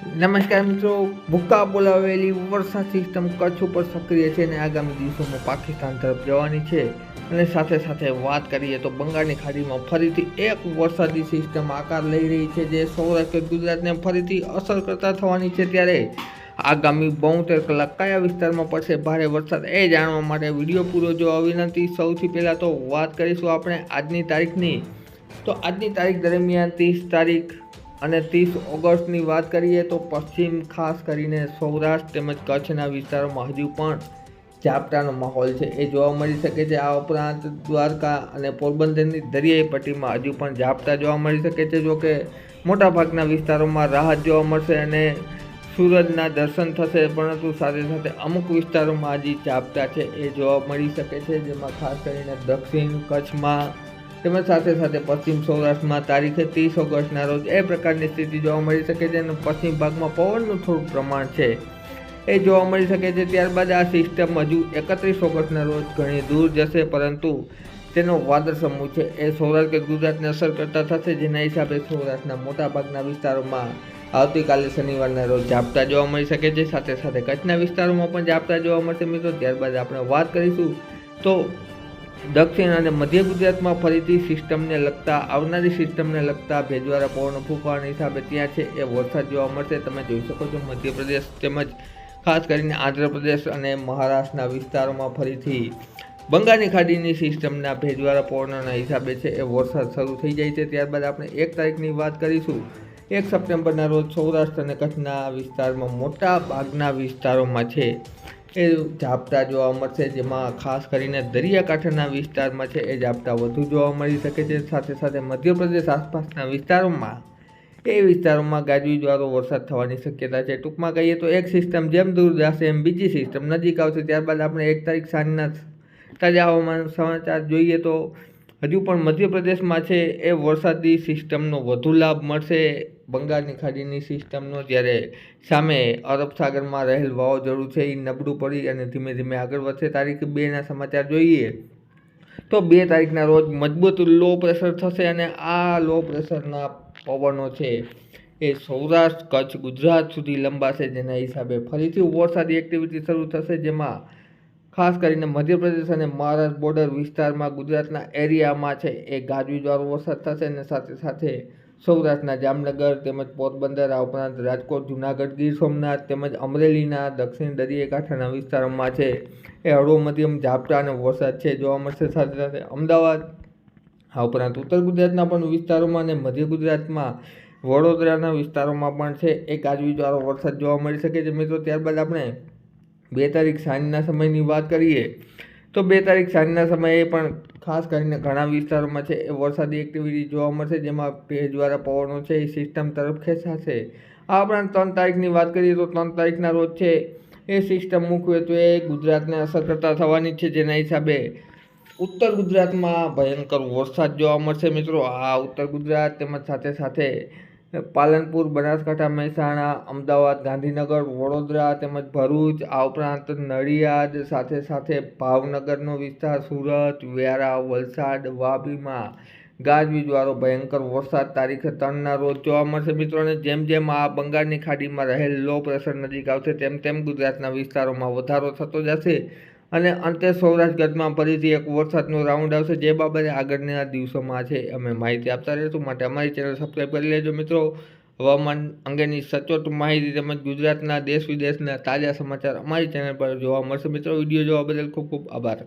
નમસ્કાર મિત્રો ભૂકા બોલાવેલી વરસાદ સિસ્ટમ કચ્છ ઉપર સક્રિય છે અને આગામી દિવસોમાં પાકિસ્તાન તરફ જવાની છે. અને સાથે સાથે વાત કરીએ તો બંગાળની ખાડીમાં ફરીથી એક વરસાદી સિસ્ટમ આકાર લઈ રહી છે, જે સૌરાષ્ટ્ર, ગુજરાતને ફરીથી અસર કરતા થવાની છે ત્યારે આગામી બોતેર કલાક કયા વિસ્તારમાં પડશે? ભારે વરસાદ એ જાણવા માટે વીડિયો પૂરો જોવા વિનંતી. સૌથી પહેલાં તો વાત કરીશું આપણે આજની તારીખની. તો આજની તારીખ દરમિયાન ત્રીસ તારીખ અને ત્રીસ ઓગસ્ટની વાત કરીએ તો પશ્ચિમ, ખાસ કરીને સૌરાષ્ટ્ર તેમજ કચ્છના વિસ્તારોમાં હજુ પણ ઝાપટાનો માહોલ છે. એ જોવા મળી શકે છે. આ ઉપરાંત દ્વારકા અને પોરબંદરની દરિયાઈ પટ્ટીમાં હજુ પણ ઝાપટા જોવા મળી શકે છે જોકે મોટાભાગના વિસ્તારોમાં રાહત જોવા મળશે અને સૂરજના દર્શન થશે, પરંતુ સાથે સાથે અમુક વિસ્તારોમાં હજી ઝાપટા છે. એ જોવા મળી શકે છે, જેમાં ખાસ કરીને દક્ષિણ કચ્છમાં તેમજ સાથે સાથે પશ્ચિમ સૌરાષ્ટ્રમાં તારીખે ત્રીસ ઓગસ્ટના રોજ એ પ્રકારની સ્થિતિ જોવા મળી શકે છે અને પશ્ચિમ ભાગમાં પવનનું થોડું પ્રમાણ છે. એ જોવા મળી શકે છે ત્યારબાદ આ સિસ્ટમ હજુ એકત્રીસ ઓગસ્ટના રોજ ઘણી દૂર જશે, પરંતુ તેનો વાદળ સમૂહ છે. એ સૌરાષ્ટ્ર કે ગુજરાતને અસર કરતા થશે જેના હિસાબે સૌરાષ્ટ્રના મોટાભાગના વિસ્તારોમાં આવતીકાલે શનિવારના રોજ ઝાપટા જોવા મળી શકે છે. સાથે સાથે કચ્છના વિસ્તારોમાં પણ ઝાપટા જોવા મળશે મિત્રો. ત્યારબાદ આપણે વાત કરીશું તો દક્ષિણ અને મધ્ય ગુજરાતમાં ફરીથી સિસ્ટમને લગતા, આવનારી સિસ્ટમને લગતા ભેજવાળા પવનો ફૂંકવાની હિસાબે ત્યાં છે. એ વરસાદ જોવા મળશે. તમે જોઈ શકો છો મધ્યપ્રદેશ તેમજ ખાસ કરીને આંધ્રપ્રદેશ અને મહારાષ્ટ્રના વિસ્તારોમાં ફરીથી બંગાળની ખાડીની સિસ્ટમના ભેજવાળા પવનોના હિસાબે છે. એ વરસાદ શરૂ થઈ જાય છે. ત્યારબાદ આપણે એક તારીખની વાત કરીશું. એક સપ્ટેમ્બરના રોજ સૌરાષ્ટ્ર અને કચ્છના વિસ્તારમાં મોટા ભાગના વિસ્તારોમાં છે. એ ઝાપટા જોવા મળશે, જેમાં ખાસ કરીને દરિયાકાંઠાના વિસ્તારમાં છે, એ ઝાપટા વધુ જોવા મળી શકે છે. સાથે સાથે મધ્યપ્રદેશ આસપાસના વિસ્તારોમાં, એ વિસ્તારોમાં ગાજવીજવાળો વરસાદ થવાની શક્યતા છે. ટૂંકમાં કહીએ તો એક સિસ્ટમ જેમ દૂર જશે, એમ બીજી સિસ્ટમ નજીક આવશે. ત્યારબાદ આપણે એક તારીખ સાંજના તાજા હવામાન સમાચાર જોઈએ તો હજુ પણ મધ્યપ્રદેશમાં છે, એ વરસાદી સિસ્ટમનો વધુ લાભ મળશે. બંગાળની ખાડીની સિસ્ટમનો, જ્યારે સામે અરબ સાગરમાં રહેલ વાવાઝોડું છે એ નબળું પડી અને ધીમે ધીમે આગળ વધશે. તારીખ બેના સમાચાર જોઈએ. તો બે તારીખના રોજ મજબૂત લો પ્રેશર થશે અને આ લો પ્રેશરના પવનો છે, એ સૌરાષ્ટ્ર, કચ્છ, ગુજરાત સુધી લંબાશે. જેના હિસાબે ફરીથી વરસાદી એક્ટિવિટી શરૂ થશે, જેમાં ખાસ કરીને મધ્યપ્રદેશ અને મહારાષ્ટ્ર બોર્ડર વિસ્તારમાં ગુજરાતના એરિયામાં છે. એ ગાજવીજવાળો વરસાદ થશે અને સાથે સાથે સૌરાષ્ટ્રના જામનગર તેમજ પોરબંદર, આ ઉપરાંત રાજકોટ, જુનાગઢ, ગીર સોમનાથ તેમજ અમરેલીના દક્ષિણ દરિયાકાંઠાના વિસ્તારોમાં છે. એ હળવો મધ્યમ ઝાપટા અને વરસાદ છે જોવા મળશે. સાથે સાથે અમદાવાદ, આ ઉપરાંત ઉત્તર ગુજરાતના પણ વિસ્તારોમાં અને મધ્ય ગુજરાતમાં વડોદરાના વિસ્તારોમાં પણ છે. એ ગાજવીજવાળો વરસાદ જોવા મળી શકે છે. મિત્રો, ત્યારબાદ આપણે બે તારીખ સાંજના સમયની વાત કરીએ, તો બે તારીખ સાંજના સમયે પણ ખાસ કરીને ઘણા વિસ્તારોમાં છે એ વરસાદી એક્ટિવિટી જોવા મળશે, જેમાં ભેજવાળા પવનો છે એ સિસ્ટમ તરફ ખેંચાશે. આ ઉપરાંત ત્રણ તારીખની વાત કરીએ તો ત્રણ તારીખના રોજ છે એ સિસ્ટમ મુખ્યત્વે ગુજરાતને અસર કરતા થવાની છે, જેના હિસાબે ઉત્તર ગુજરાતમાં ભયંકર વરસાદ જોવા મળશે મિત્રો. આ ઉત્તર ગુજરાત તેમજ સાથે સાથે પાલનપુર, બનાસકાંઠા, મહેસાણા, અમદાવાદ, ગાંધીનગર, વડોદરા તેમજ ભરૂચ, આ ઉપરાંત નડિયાદ સાથે સાથે ભાવનગરનો વિસ્તાર સુરત, વ્યારા, વલસાડ, વાપીમાં. ગાજવીજવાળો ભયંકર વરસાદ તારીખે ત્રણના રોજ જોવા મળશે. મિત્રોને જેમ જેમ આ બંગાળની ખાડીમાં રહેલ લો પ્રેશર નજીક આવશે, તેમ તેમ ગુજરાતના વિસ્તારોમાં વધારો થતો જશે. અને અંતે સૌરાષ્ટ્ર ગતમાં ફરીથી એક વરસાદનો રાઉન્ડ આવશે, જે બાબતે આગળના દિવસોમાં છે અમે માહિતી આપતા રહીશું. માટે અમારી ચેનલ સબસ્ક્રાઈબ કરી લેજો મિત્રો. હવામાન અંગેની સચોટ માહિતી તેમજ ગુજરાતના દેશ વિદેશના તાજા સમાચાર અમારી ચેનલ પર જોવા મળશે. મિત્રો, વીડિયો જોવા બદલ ખૂબ ખૂબ આભાર.